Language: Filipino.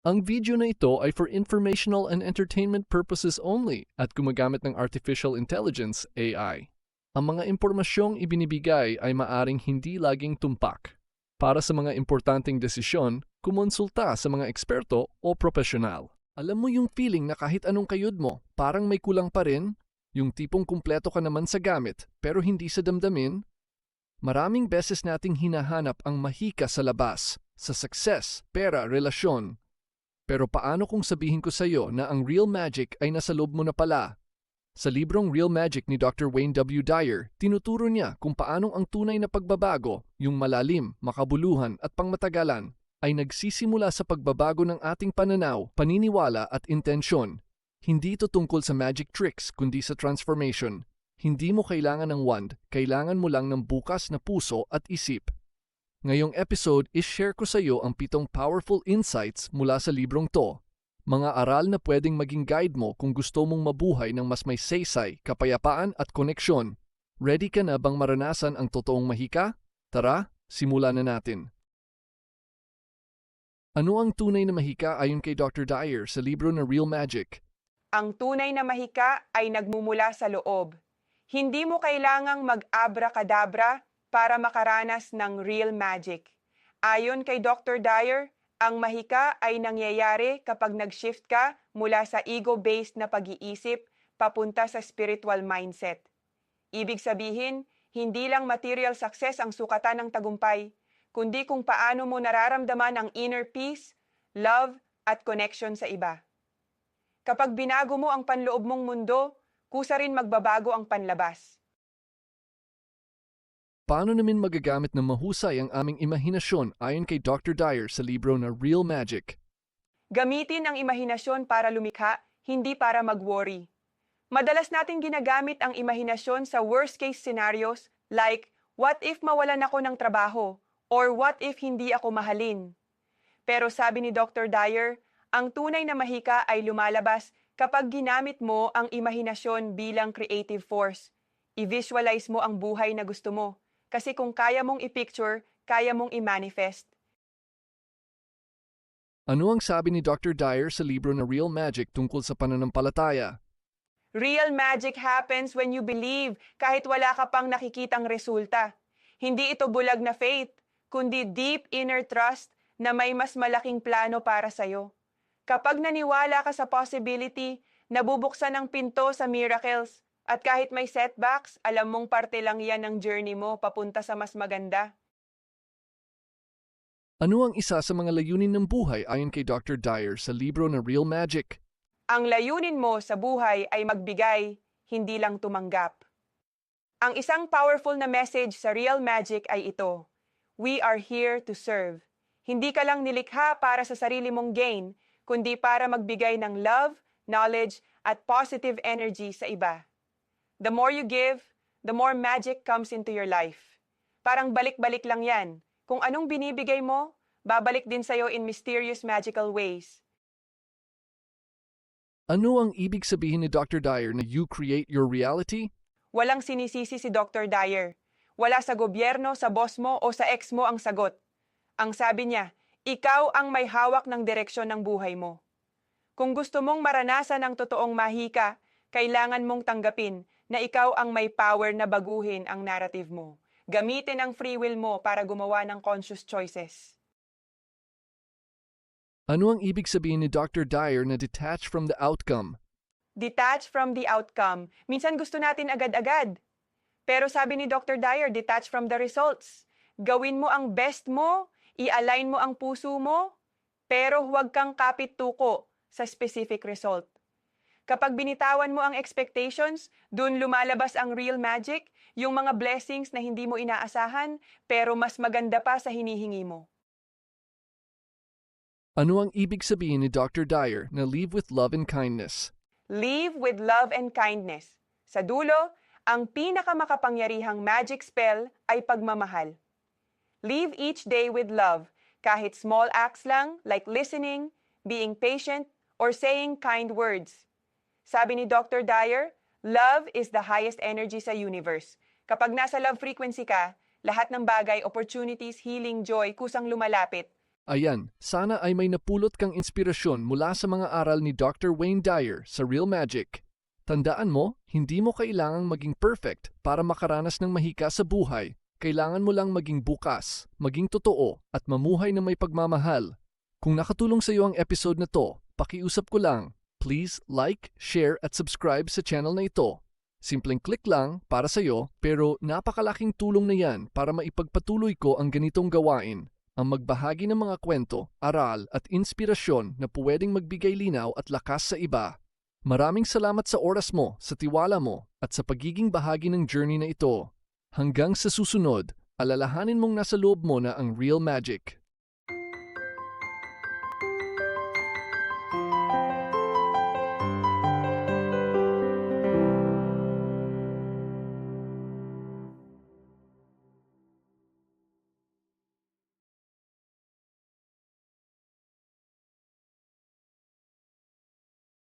Ang video na ito ay for informational and entertainment purposes only at gumagamit ng Artificial Intelligence AI. Ang mga impormasyong ibinibigay ay maaring hindi laging tumpak. Para sa mga importanteng desisyon, kumonsulta sa mga eksperto o profesional. Alam mo yung feeling na kahit anong kayod mo, parang may kulang pa rin? Yung tipong kumpleto ka naman sa gamit, pero hindi sa damdamin? Maraming beses nating hinahanap ang mahika sa labas, sa success, pera, relasyon, pero paano kung sabihin ko sa iyo na ang real magic ay nasa loob mo na pala? Sa librong Real Magic ni Dr. Wayne W. Dyer, tinuturo niya kung paanong ang tunay na pagbabago, yung malalim, makabuluhan at pangmatagalan, ay nagsisimula sa pagbabago ng ating pananaw, paniniwala at intensyon. Hindi ito tungkol sa magic tricks kundi sa transformation. Hindi mo kailangan ng wand, kailangan mo lang ng bukas na puso at isip. Ngayong episode, is-share ko sa iyo ang pitong powerful insights mula sa librong to. Mga aral na pwedeng maging guide mo kung gusto mong mabuhay ng mas may saysay, kapayapaan at koneksyon. Ready ka na bang maranasan ang totoong mahika? Tara, simulan na natin. Ano ang tunay na mahika ayon kay Dr. Dyer sa libro na Real Magic? Ang tunay na mahika ay nagmumula sa loob. Hindi mo kailangang mag-abra-kadabra para makaranas ng real magic. Ayon kay Dr. Dyer, ang mahika ay nangyayari kapag nag-shift ka mula sa ego-based na pag-iisip papunta sa spiritual mindset. Ibig sabihin, hindi lang material success ang sukatan ng tagumpay, kundi kung paano mo nararamdaman ang inner peace, love, at connection sa iba. Kapag binago mo ang panloob mong mundo, kusa rin magbabago ang panlabas. Paano namin magagamit ng mahusay ang aming imahinasyon ayon kay Dr. Dyer sa libro na Real Magic? Gamitin ang imahinasyon para lumikha, hindi para mag-worry. Madalas natin ginagamit ang imahinasyon sa worst-case scenarios like, what if mawalan ako ng trabaho? Or what if hindi ako mahalin? Pero sabi ni Dr. Dyer, ang tunay na mahika ay lumalabas kapag ginamit mo ang imahinasyon bilang creative force. I-visualize mo ang buhay na gusto mo kasi kung kaya mong i-picture, kaya mong i-manifest. Ano ang sabi ni Dr. Dyer sa libro na Real Magic tungkol sa pananampalataya? Real magic happens when you believe kahit wala ka pang nakikitang resulta. Hindi ito bulag na faith, kundi deep inner trust na may mas malaking plano para sa'yo. Kapag naniwala ka sa possibility, nabubuksan ang pinto sa miracles, at kahit may setbacks, alam mong parte lang yan ng journey mo papunta sa mas maganda. Ano ang isa sa mga layunin ng buhay ayon kay Dr. Dyer sa libro na Real Magic? Ang layunin mo sa buhay ay magbigay, hindi lang tumanggap. Ang isang powerful na message sa Real Magic ay ito, We are here to serve. Hindi ka lang nilikha para sa sarili mong gain, kundi para magbigay ng love, knowledge, at positive energy sa iba. The more you give, the more magic comes into your life. Parang balik-balik lang yan. Kung anong binibigay mo, babalik din sa'yo in mysterious magical ways. Ano ang ibig sabihin ni Dr. Dyer na you create your reality? Walang sinisisi si Dr. Dyer. Wala sa gobyerno, sa boss mo o sa ex mo ang sagot. Ang sabi niya, ikaw ang may hawak ng direksyon ng buhay mo. Kung gusto mong maranasan ang totoong mahika, kailangan mong tanggapin na ikaw ang may power na baguhin ang narrative mo. Gamitin ang free will mo para gumawa ng conscious choices. Ano ang ibig sabihin ni Dr. Dyer na detach from the outcome? Detach from the outcome. Minsan gusto natin agad-agad. Pero sabi ni Dr. Dyer, detach from the results. Gawin mo ang best mo, i-align mo ang puso mo, pero huwag kang kapit tuko sa specific result. Kapag binitawan mo ang expectations, dun lumalabas ang real magic, yung mga blessings na hindi mo inaasahan, pero mas maganda pa sa hinihingi mo. Ano ang ibig sabihin ni Dr. Dyer na live with love and kindness? Live with love and kindness. Sa dulo, ang pinakamakapangyarihang magic spell ay pagmamahal. Live each day with love, kahit small acts lang like listening, being patient, or saying kind words. Sabi ni Dr. Dyer, love is the highest energy sa universe. Kapag nasa love frequency ka, lahat ng bagay, opportunities, healing, joy, kusang lumalapit. Ayan, sana ay may napulot kang inspirasyon mula sa mga aral ni Dr. Wayne Dyer sa Real Magic. Tandaan mo, hindi mo kailangang maging perfect para makaranas ng mahika sa buhay. Kailangan mo lang maging bukas, maging totoo, at mamuhay na may pagmamahal. Kung nakatulong sa iyo ang episode na to, pakiusap ko lang, please like, share at subscribe sa channel na ito. Simpleng click lang para sa iyo pero napakalaking tulong na yan para maipagpatuloy ko ang ganitong gawain ang magbahagi ng mga kwento, aral at inspirasyon na pwedeng magbigay linaw at lakas sa iba. Maraming salamat sa oras mo, sa tiwala mo, at sa pagiging bahagi ng journey na ito. Hanggang sa susunod, alalahanin mong nasa loob mo na ang real magic.